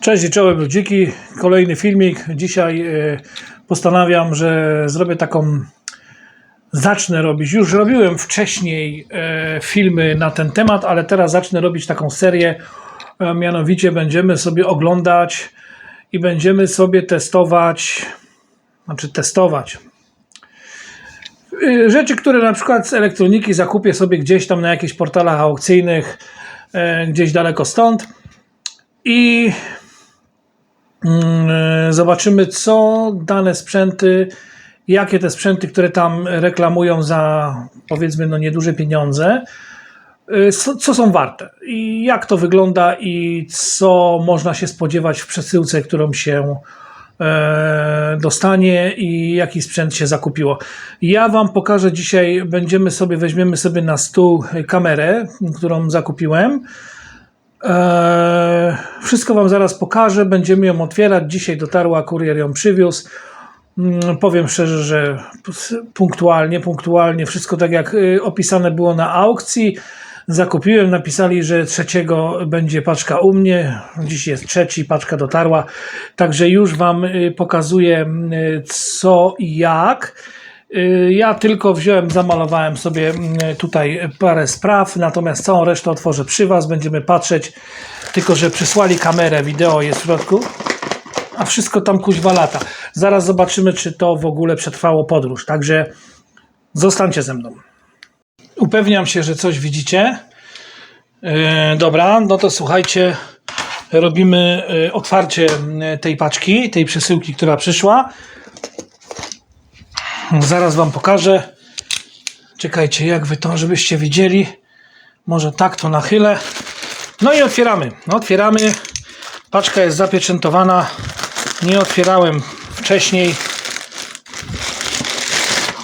Cześć i czołem ludziki, kolejny filmik. Dzisiaj e, postanawiam, że zrobię taką, zacznę robić, już robiłem wcześniej e, filmy na ten temat, ale teraz zacznę robić taką serię, e, mianowicie będziemy sobie oglądać i będziemy sobie testować, znaczy testować, rzeczy, które na przykład z elektroniki zakupię sobie gdzieś tam na jakichś portalach aukcyjnych, gdzieś daleko stąd. I Zobaczymy, co dane sprzęty, jakie te sprzęty, które tam reklamują za powiedzmy no nieduże pieniądze, e, co, co są warte i jak to wygląda i co można się spodziewać w przesyłce, którą się e, dostanie i jaki sprzęt się zakupiło. Ja Wam pokażę dzisiaj, będziemy sobie, weźmiemy sobie na stół kamerę, którą zakupiłem. Eee, wszystko Wam zaraz pokażę. Będziemy ją otwierać. Dzisiaj dotarła, kurier ją przywiózł. Mm, Powiem szczerze, że punktualnie, punktualnie, wszystko tak jak y, opisane było na aukcji. Zakupiłem, napisali, że trzeciego będzie paczka u mnie. Dziś jest trzeci, paczka dotarła. Także już Wam y, pokazuję y, co i jak. Y, Ja tylko wziąłem, zamalowałem sobie mm, tutaj parę spraw, natomiast całą resztę otworzę przy Was, będziemy patrzeć. Tylko, że przysłali kamerę, wideo jest w środku, a wszystko tam kuźwa lata. Zaraz zobaczymy, czy to w ogóle przetrwało podróż. Także zostańcie ze mną. Upewniam się, że coś widzicie. Yy, dobra, no to słuchajcie, robimy yy, otwarcie yy, tej paczki, tej przesyłki, która przyszła. Zaraz Wam pokażę. Czekajcie, jak Wy to, żebyście widzieli. Może tak to nachylę. No i otwieramy. No, otwieramy. Paczka jest zapieczętowana. Nie otwierałem wcześniej.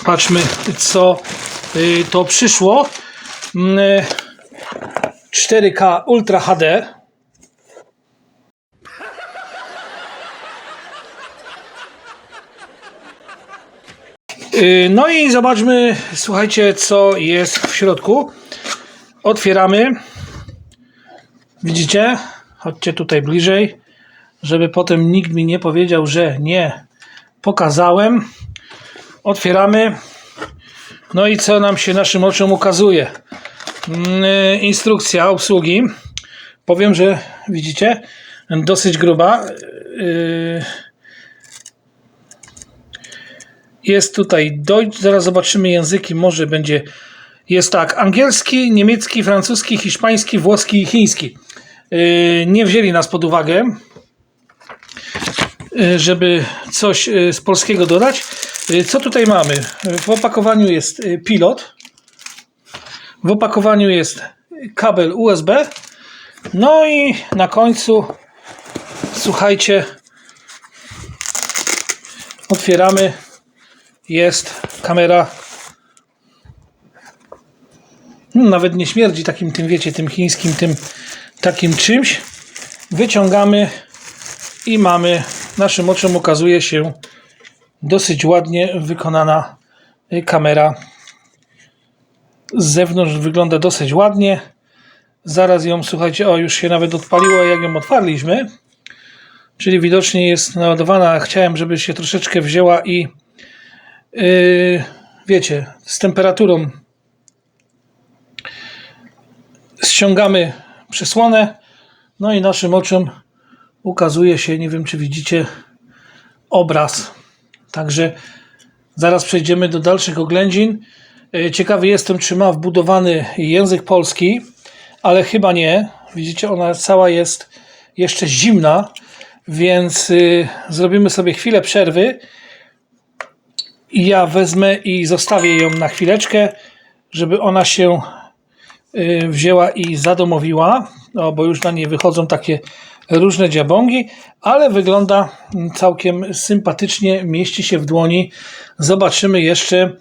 Patrzmy, co y, to przyszło. Mm, y, 4K Ultra HD. Yy, No i zobaczmy, słuchajcie, co jest w środku. Otwieramy. Widzicie? Chodźcie tutaj bliżej, żeby potem nikt mi nie powiedział, że nie pokazałem. Otwieramy. No i co nam się naszym oczom ukazuje? Mm, yy, Instrukcja obsługi. Powiem, że widzicie, dosyć gruba. Jest tutaj Deutsch, zaraz zobaczymy języki, może będzie. Jest tak, angielski, niemiecki, francuski, hiszpański, włoski i chiński. Yy, Nie wzięli nas pod uwagę, yy, żeby coś yy, z polskiego dodać. Co tutaj mamy? W opakowaniu jest pilot. W opakowaniu jest kabel USB. No i na końcu, słuchajcie, otwieramy jest kamera. No, nawet nie śmierdzi takim tym, wiecie, tym chińskim, tym takim czymś. Wyciągamy i mamy, naszym oczom ukazuje się dosyć ładnie wykonana y, kamera. Z zewnątrz wygląda dosyć ładnie. Zaraz ją, słuchajcie, o już się nawet odpaliło, jak ją otwarliśmy. Czyli widocznie jest naładowana. Chciałem, żeby się troszeczkę wzięła i Yy, wiecie, z temperaturą ściągamy przysłonę, no i naszym oczom ukazuje się, nie wiem czy widzicie, obraz. Także zaraz przejdziemy do dalszych oględzin. Yy, Ciekawy jestem, czy ma wbudowany język polski, ale chyba nie. Widzicie, ona cała jest jeszcze zimna, więc yy, zrobimy sobie chwilę przerwy ja wezmę i zostawię ją na chwileczkę, żeby ona się y, wzięła i zadomowiła, no, bo już na niej wychodzą takie różne dziabągi, ale wygląda całkiem sympatycznie, mieści się w dłoni. Zobaczymy jeszcze,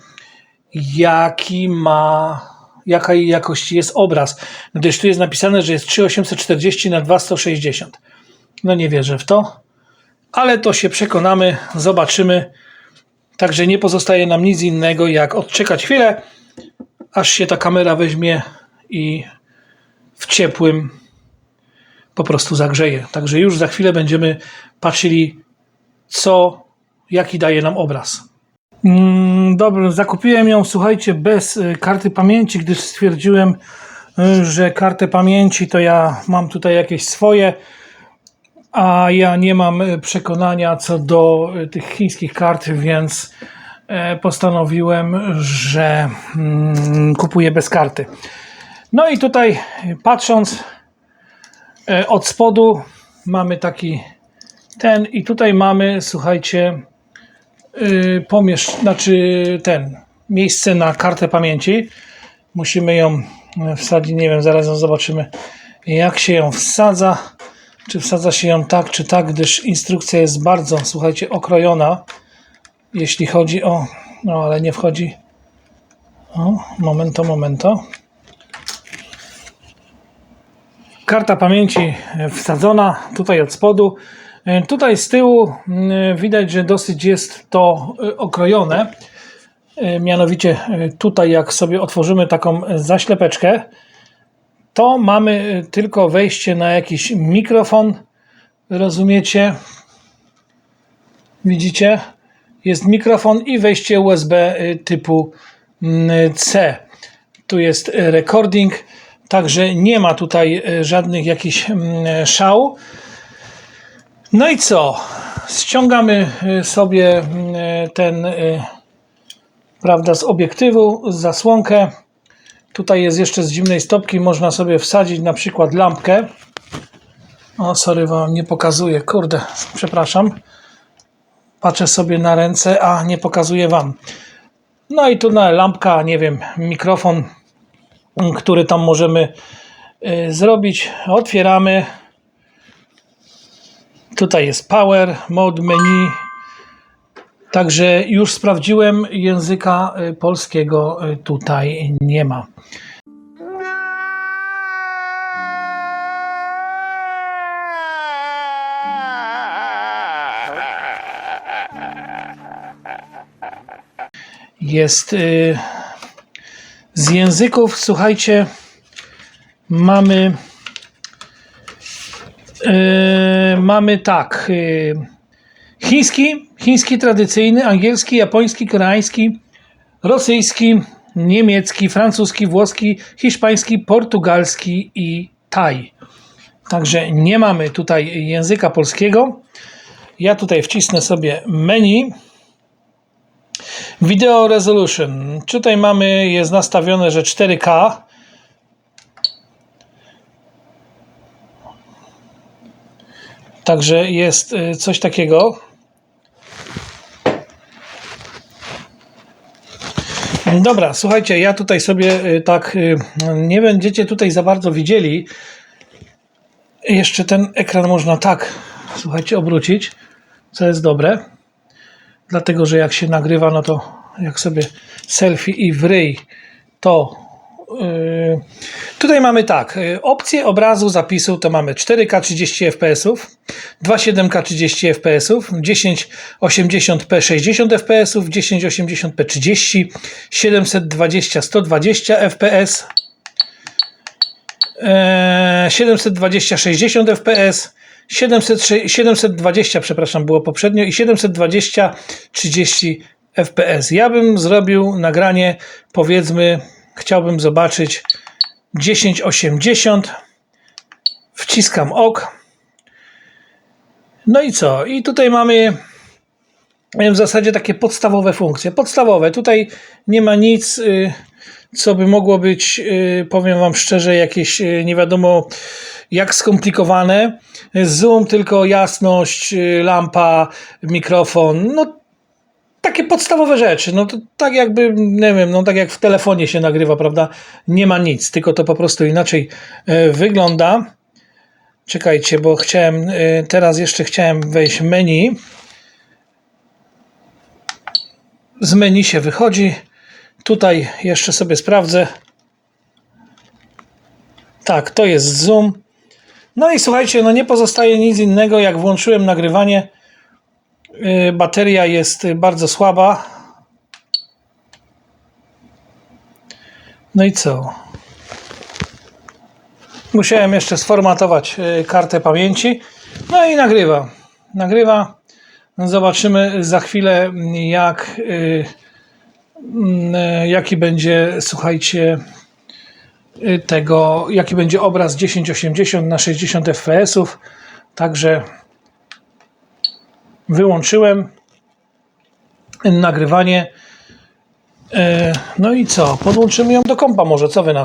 jaki ma, jakiej jakości jest obraz, gdyż tu jest napisane, że jest 3840 na 2160. No nie wierzę w to, ale to się przekonamy, zobaczymy. Także nie pozostaje nam nic innego jak odczekać chwilę, aż się ta kamera weźmie i w ciepłym po prostu zagrzeje. Także już za chwilę będziemy patrzyli, co, jaki daje nam obraz. Mm, zakupiłem ją, słuchajcie, bez y, karty pamięci, gdyż stwierdziłem, y, że kartę pamięci to ja mam tutaj jakieś swoje, a ja nie mam y, przekonania co do y, tych chińskich kart, więc e, postanowiłem, że mm, kupuję bez karty. No i tutaj patrząc e, od spodu mamy taki ten i tutaj mamy, słuchajcie, y, pomiesz, znaczy ten, miejsce na kartę pamięci. Musimy ją wsadzić, nie wiem, zaraz ją zobaczymy jak się ją wsadza. Czy wsadza się ją tak, czy tak, gdyż instrukcja jest bardzo, słuchajcie, okrojona, jeśli chodzi o, no ale nie wchodzi. O, momento, momento. Karta pamięci wsadzona tutaj od spodu. E, Tutaj z tyłu mm, widać, że dosyć jest to e, okrojone. E, Mianowicie e, tutaj jak sobie otworzymy taką zaślepeczkę, to mamy e, tylko wejście na jakiś mikrofon. Rozumiecie? Widzicie? Jest mikrofon i wejście USB y, typu mm, C. Tu jest y, recording, także nie ma tutaj y, żadnych jakichś mm, szał. No i co? Ściągamy y, sobie y, ten, y, prawda, z obiektywu zasłonkę. Tutaj jest jeszcze z zimnej stopki, można sobie wsadzić na przykład lampkę. O, sorry, wam nie pokazuję, kurde, przepraszam. Patrzę sobie na ręce, a nie pokazuję wam. No i tu na lampka, nie wiem, mikrofon, który tam możemy y, zrobić. Otwieramy. Tutaj jest power, mode menu. Także już sprawdziłem, języka y, polskiego y, tutaj nie ma. Jest y, z języków, słuchajcie, mamy mamy tak chiński, chiński tradycyjny, angielski, japoński, koreański, rosyjski, niemiecki, francuski, włoski, hiszpański, portugalski i taj. Także nie mamy tutaj języka polskiego. Ja tutaj wcisnę sobie menu. Video Resolution. Tutaj mamy, jest nastawione, że 4K. Także jest y, coś takiego. Dobra, słuchajcie, ja tutaj sobie y, tak y, nie będziecie tutaj za bardzo widzieli. Jeszcze ten ekran można tak, słuchajcie, obrócić, co jest dobre dlatego że jak się nagrywa, no to jak sobie selfie i w ryj, to tutaj mamy tak, yy, opcje obrazu zapisu to mamy 4K 30 fps, 2.7K 30 fps, 1080p 60 fps, 1080p 30, 720 120 fps, e, 720 60 fps, 700, 720, przepraszam, było poprzednio i 720 30 fps. Ja bym zrobił nagranie, powiedzmy, chciałbym zobaczyć 1080. Wciskam OK. No i co? I tutaj mamy w zasadzie takie podstawowe funkcje. Podstawowe. Tutaj nie ma nic, y, co by mogło być, y, powiem Wam szczerze, jakieś y, nie wiadomo jak skomplikowane. Zoom, tylko jasność, lampa, mikrofon. No takie podstawowe rzeczy. No to tak jakby, nie wiem, no tak jak w telefonie się nagrywa, prawda? Nie ma nic, tylko to po prostu inaczej y, wygląda. Czekajcie, bo chciałem, y, teraz jeszcze chciałem wejść w menu. Z menu się wychodzi. Tutaj jeszcze sobie sprawdzę. Tak, to jest zoom. No i słuchajcie, no nie pozostaje nic innego, jak włączyłem nagrywanie. Yy, bateria jest bardzo słaba. No i co? Musiałem jeszcze sformatować y, kartę pamięci. No i nagrywa. Nagrywa. Zobaczymy za chwilę, jak, y, y, jaki będzie, słuchajcie, y, tego, jaki będzie obraz 1080 na 60 fps. Także wyłączyłem nagrywanie. E, No i co? Podłączymy ją do kompa może, co wy na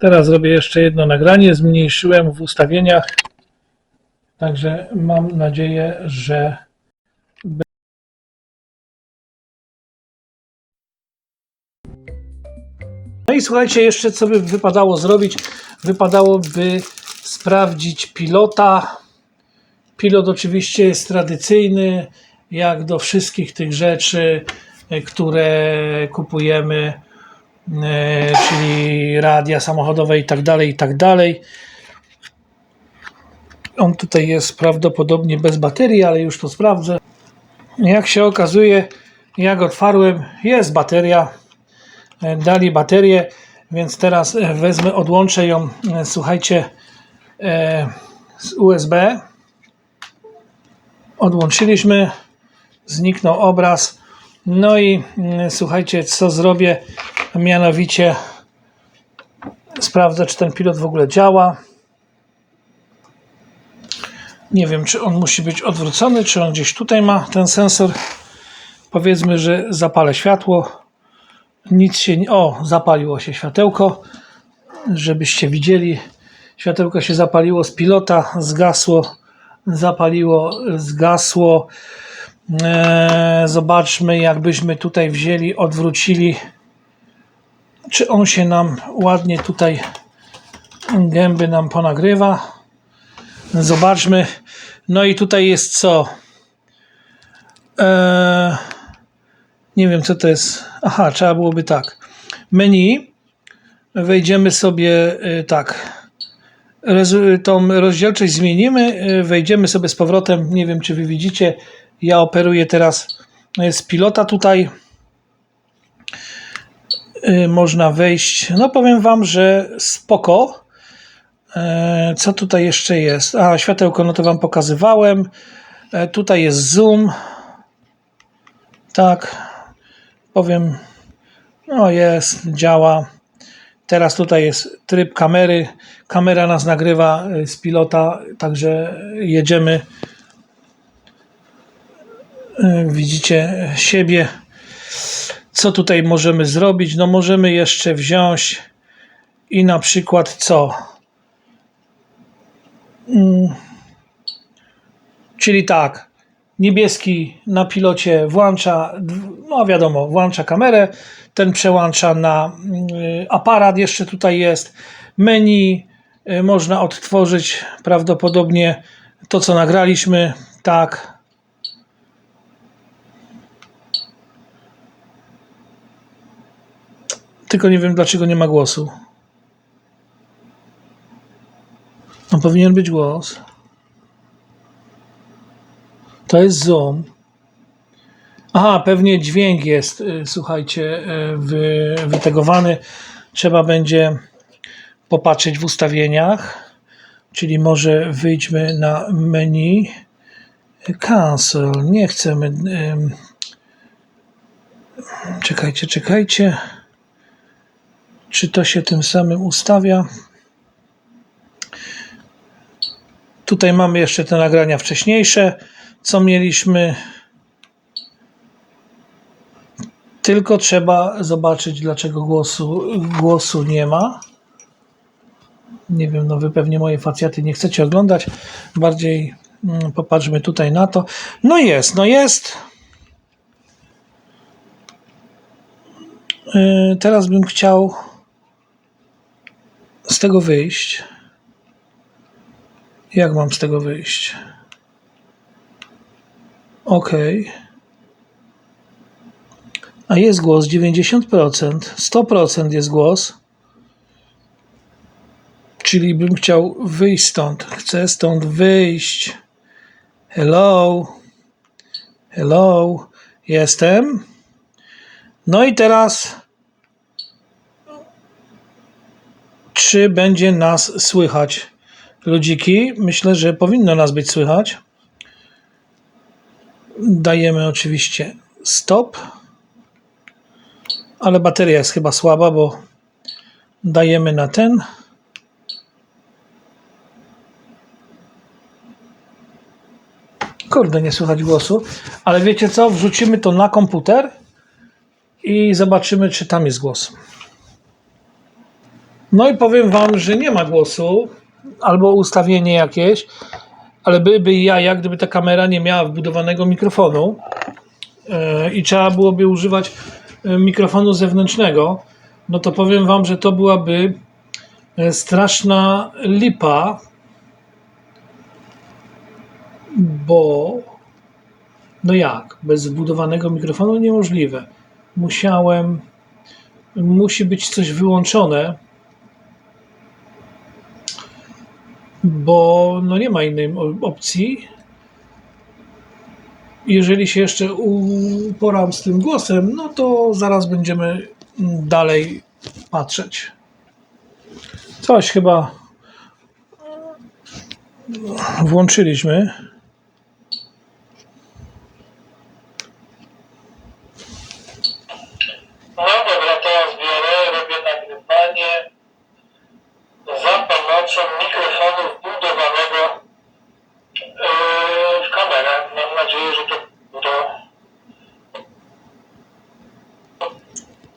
Teraz zrobię jeszcze jedno nagranie. Zmniejszyłem w ustawieniach. Także mam nadzieję, że. No i słuchajcie, jeszcze co by wypadało zrobić? Wypadałoby sprawdzić pilota. Pilot oczywiście jest tradycyjny, jak do wszystkich tych rzeczy, które kupujemy czyli radia samochodowe i tak dalej, i tak dalej. On tutaj jest prawdopodobnie bez baterii, ale już to sprawdzę. Jak się okazuje, jak otwarłem, jest bateria. E, Dali baterię, więc teraz e, wezmę, odłączę ją, e, słuchajcie, e, z USB. Odłączyliśmy, zniknął obraz. No i mm, słuchajcie, co zrobię? Mianowicie sprawdzę, czy ten pilot w ogóle działa. Nie wiem, czy on musi być odwrócony, czy on gdzieś tutaj ma ten sensor. Powiedzmy, że zapalę światło. Nic się nie. O, zapaliło się światełko. Żebyście widzieli. Światełko się zapaliło z pilota, zgasło, zapaliło, zgasło. Eee, zobaczmy, jakbyśmy tutaj wzięli, odwrócili, czy on się nam ładnie tutaj gęby nam ponagrywa. Zobaczmy. No i tutaj jest co? Eee, nie wiem, co to jest. Aha, trzeba byłoby tak. Menu. Wejdziemy sobie y, tak. Tą rozdzielczość zmienimy. y, Wejdziemy sobie z powrotem. Nie wiem, czy wy widzicie. Ja operuję teraz z pilota tutaj. Y, Można wejść. No powiem wam, że spoko. E, Co tutaj jeszcze jest? A, światełko, no to wam pokazywałem. E, Tutaj jest zoom. Tak. Powiem. No jest, działa. Teraz tutaj jest tryb kamery. Kamera nas nagrywa y, z pilota, także jedziemy. Widzicie siebie. Co tutaj możemy zrobić? No możemy jeszcze wziąć i na przykład co? Mm. Czyli tak, niebieski na pilocie włącza, no wiadomo, włącza kamerę, ten przełącza na y, aparat, jeszcze tutaj jest menu, y, można odtworzyć prawdopodobnie to, co nagraliśmy, tak. Tylko nie wiem, dlaczego nie ma głosu. No powinien być głos. To jest Zoom. Aha, pewnie dźwięk jest, y, słuchajcie, y, wy, wytegowany. Trzeba będzie popatrzeć w ustawieniach, czyli może wyjdźmy na menu. Cancel. Nie chcemy. Czekajcie, czekajcie. Czy to się tym samym ustawia? Tutaj mamy jeszcze te nagrania wcześniejsze, co mieliśmy. Tylko trzeba zobaczyć, dlaczego głosu, głosu nie ma. Nie wiem, no wy pewnie moje facjaty nie chcecie oglądać. Bardziej mm, popatrzmy tutaj na to. No jest, no jest. Yy, teraz bym chciał z tego wyjść. Jak mam z tego wyjść? OK. A jest głos 90%, 100% jest głos. Czyli bym chciał wyjść stąd. Chcę stąd wyjść. Hello. Hello. Jestem. No i teraz. Czy będzie nas słychać? Ludziki, myślę, że powinno nas być słychać. Dajemy oczywiście stop. Ale bateria jest chyba słaba, bo dajemy na ten. Kurde, nie słychać głosu. Ale wiecie co? Wrzucimy to na komputer i zobaczymy, czy tam jest głos. No i powiem Wam, że nie ma głosu, albo ustawienie jakieś, ale byłby ja, gdyby ta kamera nie miała wbudowanego mikrofonu e, i trzeba byłoby używać e, mikrofonu zewnętrznego, no to powiem Wam, że to byłaby e, straszna lipa, bo no jak, bez wbudowanego mikrofonu niemożliwe. Musiałem, musi być coś wyłączone, bo no nie ma innej opcji. Jeżeli się jeszcze uporam z tym głosem, no to zaraz będziemy dalej patrzeć. Coś chyba włączyliśmy.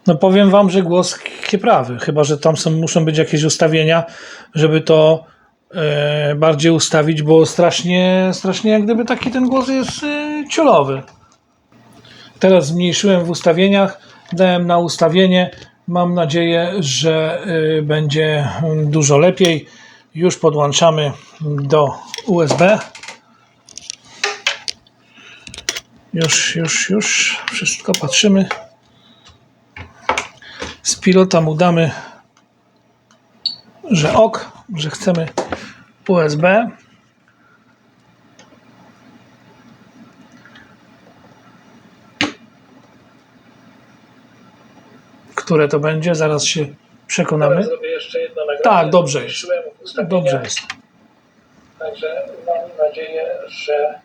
No powiem wam, że głos kieprawy, chyba że tam są, muszą być jakieś ustawienia, żeby to e, bardziej ustawić, bo strasznie, strasznie jak gdyby taki ten głos jest e, ciulowy. Teraz zmniejszyłem w ustawieniach, dałem na ustawienie. Mam nadzieję, że e, będzie dużo lepiej. Już podłączamy do USB. Już, już, już. Wszystko patrzymy. Z pilota mu damy, że ok, że chcemy USB. Które to będzie? Zaraz się przekonamy. Tak, dobrze jest. Dobrze jest. Także mam nadzieję, że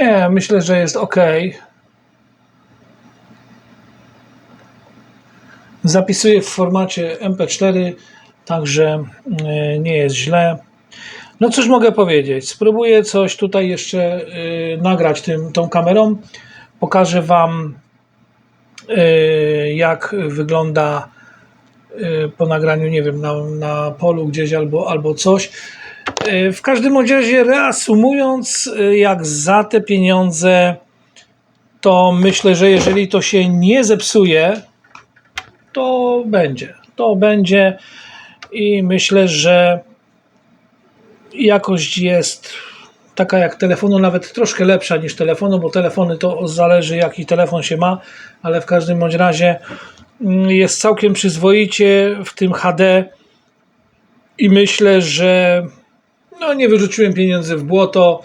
Nie, myślę, że jest ok. Zapisuję w formacie MP4, także e, nie jest źle. No cóż mogę powiedzieć? Spróbuję coś tutaj jeszcze e, nagrać tym, tą kamerą. Pokażę Wam, e, jak wygląda po nagraniu, nie wiem, na, na polu gdzieś albo, albo coś. E, W każdym razie, reasumując, e, jak za te pieniądze, to myślę, że jeżeli to się nie zepsuje, to będzie. To będzie i myślę, że jakość jest taka jak telefonu, nawet troszkę lepsza niż telefonu, bo telefony to zależy jaki telefon się ma, ale w każdym bądź razie mm, jest całkiem przyzwoicie w tym HD i myślę, że no nie wyrzuciłem pieniędzy w błoto.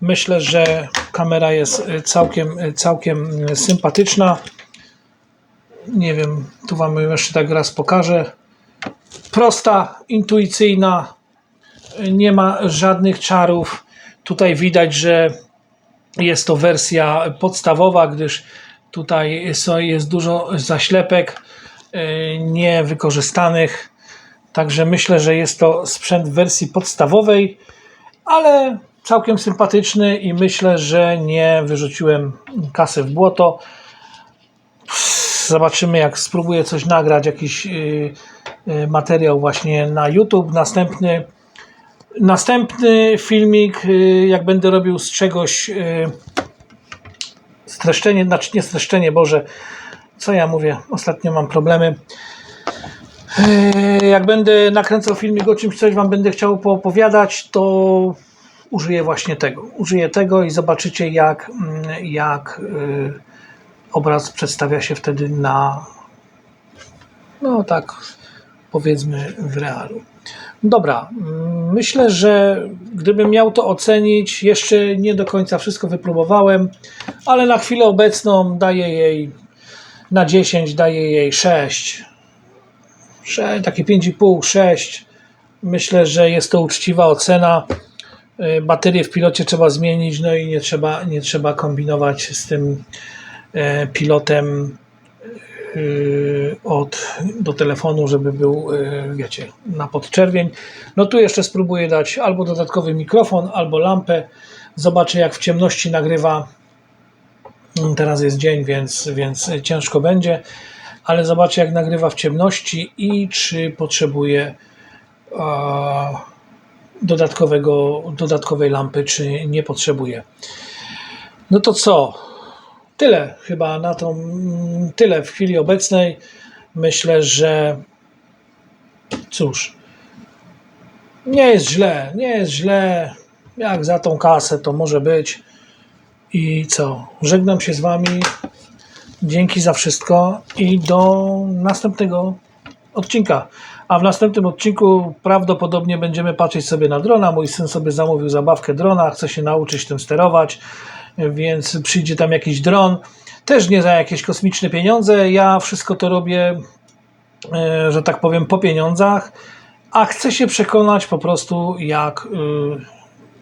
Myślę, że kamera jest y, całkiem, y, całkiem y, sympatyczna. Nie wiem, tu Wam jeszcze tak raz pokażę. Prosta, intuicyjna, nie ma żadnych czarów. Tutaj widać, że jest to wersja podstawowa, gdyż tutaj jest dużo zaślepek niewykorzystanych. Także myślę, że jest to sprzęt w wersji podstawowej, ale całkiem sympatyczny i myślę, że nie wyrzuciłem kasy w błoto. Zobaczymy, jak spróbuję coś nagrać, jakiś yy, yy, materiał właśnie na YouTube. Następny Następny filmik, y, jak będę robił z czegoś y, streszczenie, znaczy nie streszczenie, Boże, co ja mówię, ostatnio mam problemy. Y, Jak będę nakręcał filmik o czymś, coś Wam będę chciał poopowiadać, to użyję właśnie tego. Użyję tego i zobaczycie, jak, mm, jak y, obraz przedstawia się wtedy na, no tak, powiedzmy w realu. Dobra, mm, myślę, że gdybym miał to ocenić, jeszcze nie do końca wszystko wypróbowałem, ale na chwilę obecną daję jej na 10, daję jej 6. 6 takie 5,5, 6. Myślę, że jest to uczciwa ocena. Y, Baterię w pilocie trzeba zmienić, no i nie trzeba, nie trzeba kombinować z tym e, pilotem y, od, do telefonu, żeby był, y, wiecie, na podczerwień. No tu jeszcze spróbuję dać albo dodatkowy mikrofon, albo lampę. Zobaczę jak w ciemności nagrywa. Mm, Teraz jest dzień, więc, więc ciężko będzie, ale zobaczę jak nagrywa w ciemności i czy potrzebuje dodatkowego, dodatkowej lampy, czy nie potrzebuje. No to co? Tyle chyba na tą, tyle w chwili obecnej. Myślę, że cóż, nie jest źle, nie jest źle. Jak za tą kasę to może być. I co? Żegnam się z Wami. Dzięki za wszystko i do następnego odcinka. A w następnym odcinku prawdopodobnie będziemy patrzeć sobie na drona. Mój syn sobie zamówił zabawkę drona, chce się nauczyć tym sterować, więc przyjdzie tam jakiś dron. Też nie za jakieś kosmiczne pieniądze. Ja wszystko to robię, e, że tak powiem, po pieniądzach, a chcę się przekonać po prostu, jak, y,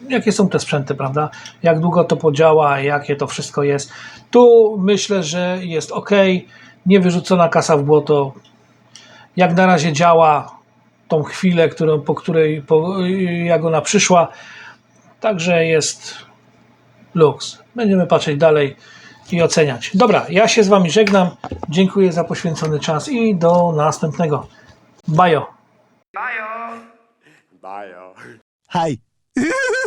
jakie są te sprzęty, prawda? Jak długo to podziała, jakie to wszystko jest. Tu myślę, że jest ok. Niewyrzucona kasa w błoto. Jak na razie działa tą chwilę, którą, po której po, jak ona przyszła. Także jest luks. Będziemy patrzeć dalej i oceniać. Dobra, ja się z Wami żegnam. Dziękuję za poświęcony czas i do następnego. Bajo. Hi.